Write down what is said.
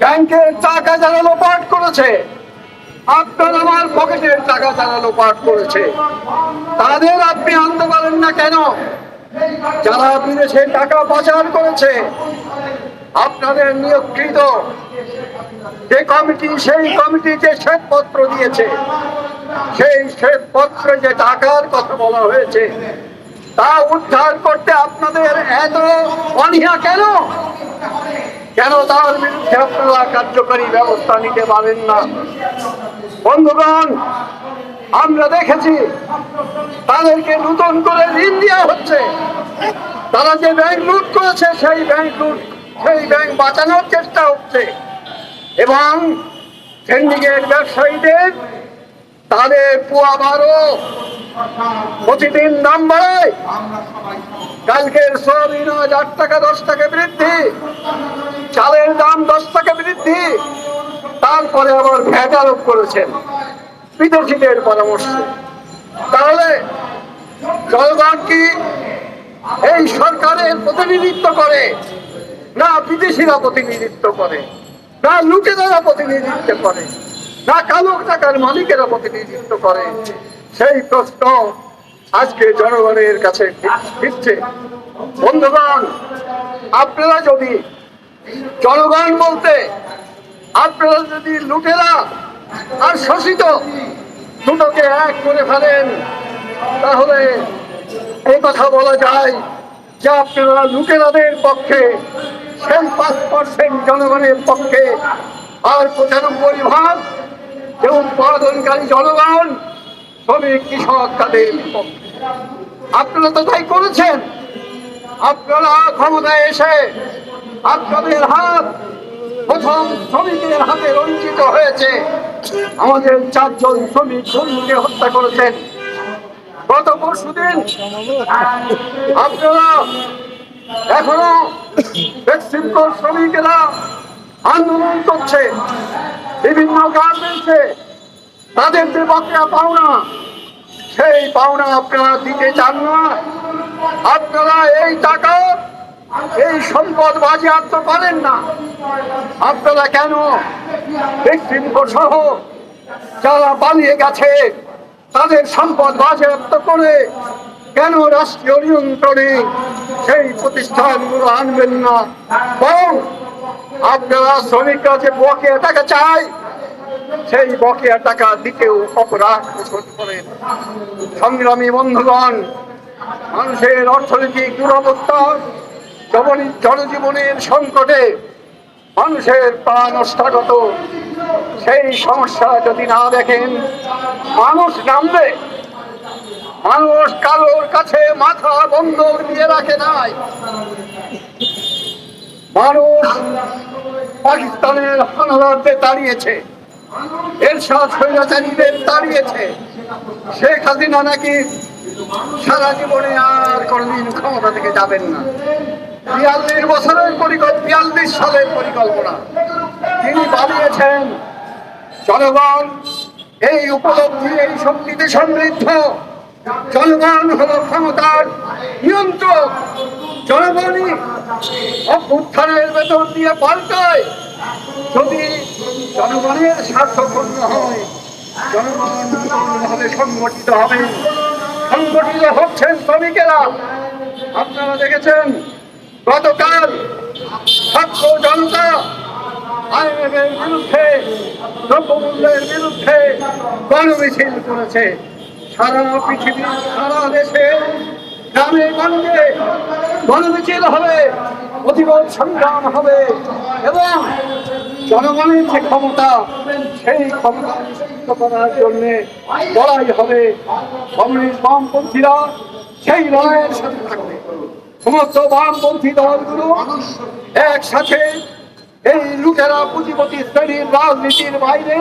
ব্যাংকের টাকা যারা লোপাট করেছে। আপনার আমার পকেটের টাকা যারা লোপাট করেছে। তাদের আপনি আনতে পারেন না কেন? যারা বিদেশে টাকা পাচার করেছে, আপনাদের নিয়োগকৃত যে কমিটি, সেই কমিটি যে শ্বেতপত্র দিয়েছে। সেই শ্বেতপত্রে যে টাকার কথা বলা হয়েছে, তা উদ্ধার করতে আপনাদের এত অনীহা কেন? কেন তার বিরুদ্ধে আপনারা কার্যকরী ব্যবস্থা নিতে পারেন না? বন্ধুগণ, আমরা দেখেছি তাদেরকে নতুন করে ঋণ দেওয়া হচ্ছে। তারা যে ব্যাংক লুট করেছে, সেই ব্যাংক লুট সেই ব্যাংক বাঁচানোর চেষ্টা হচ্ছে। এবং সিন্ডিকেট ব্যবসায়ীদের তাদের পুয়া বারো প্রতিদিন দাম বাড়ায়। কালকের সোয়াবিন আজ আট টাকা, দশ টাকা বৃদ্ধি। চালের দাম দশ টাকা বৃদ্ধি। তারপরে আবার ভ্যাট আরোপ করেছেন বিদেশিদের পরামর্শে। তাহলে জনগণ কি এই সরকারের প্রতিনিধিত্ব করে, না বিদেশিরা প্রতিনিধিত্ব করে, না লুটেরারা প্রতিনিধিত্ব করে, না কালো টাকার মালিকেরা প্রতিনিধিত্ব করে? সেই প্রশ্ন আজকে জনগণের কাছে ফিরছে। বন্ধুগণ, আপনারা যদি জনগণ বলতে আপনারা যদি লুটেরা আর শোষিত দুটোকে এক করে ফেলেন, তাহলে এই কথা বলা যায় যে আপনারা লুটেরাদের পক্ষে, সেই পাঁচ পার্সেন্ট জনগণের পক্ষে আর পঁচানব্বই ভাগ যে উৎপাদনকারী জনগণ শ্রমিক কৃষক তাদের আপনারা তো তাই করেছেন। আপনারা ক্ষমতায় এসে আপনাদের হাত প্রথম শ্রমিকের হাতে রঞ্চিত হয়েছে। আমাদের চারজন শ্রমিক বন্ধুকে হত্যা করেছেন। গত পরশু পরশুদিন আপনারা এখনও শ্রমিকেরা আন্দোলন করছে। বিভিন্ন গার্মেন্টসে তাদের যে বকেয়া পাওনা, সেই পাওনা আপনারা দিতে চান না। আপনারা এই টাকা, এই সম্পদ বাজে বাজেয়াপ্ত করেন না। আপনারা কেন সহ যারা পালিয়ে গেছে, তাদের সম্পদ বাজে বাজেয়াপ্ত করে কেন রাষ্ট্রীয় নিয়ন্ত্রণে সেই প্রতিষ্ঠানগুলো আনবেন না? বরং আপনারা শ্রমিকরা যে বকে টাকা চায় সেই বকেয়া টাকা দিতেও অপরাধ সংগ্রামী বন্ধুগণ, মানুষের অর্থনৈতিক দুরবস্থা জনজীবনের সংকটে মানুষের প্রাণ অষ্টাগত। সেই সমস্যা যদি না দেখেন, মানুষ নামবে। মানুষ কারোর কাছে মাথা বন্ধ দিয়ে রাখে নাই। মানুষ পাকিস্তানের হানাদারদের দাঁড়িয়েছে। এরশাদ স্বৈরাচারীদের দাঁড়িয়েছে। শেখ হাসিনা নাকি সারা জীবনে আর কোনদিন ক্ষমতা থেকে যাবেন না। বিয়াল্লিশ বছরের পরিকল্পনা বিয়াল্লিশ সালের পরিকল্পনা। তিনি বানিয়েছেন জনগণ, এই উপলব্ধি, এই শক্তিতে সমৃদ্ধ। জনগণ হল ক্ষমতার নিয়ন্ত্রক। জনগণই অভ্যুত্থানের বেতন দিয়ে পাল্টায়। যদি জনগণের স্বার্থপূর্ণ হয়, জনগণ নতুনভাবে সংগঠিত হবে। সংগঠিত হচ্ছেন শ্রমিকেরা। আপনারা দেখেছেন, গতকাল ছাত্র জনতা আইনের বিরুদ্ধে, দ্রব্যমূল্যের বিরুদ্ধে গণমিছিল করেছে। সারা পৃথিবীর সারা দেশে, গ্রামে, গঞ্জে গণমিছিল হবে। প্রতিবাদ সংগ্রাম হবে এবং জনগণের যে ক্ষমতা, সেই ক্ষমতা করার জন্য লড়াই হবে। কমিউনিস্ট বামপন্থীরা সেই লড়াইয়ের সাথে থাকবে। সমস্ত বামপন্থী দলগুলো একসাথে এই লুটেরা পুঁজিপতি শ্রেণির রাজনীতির বাইরে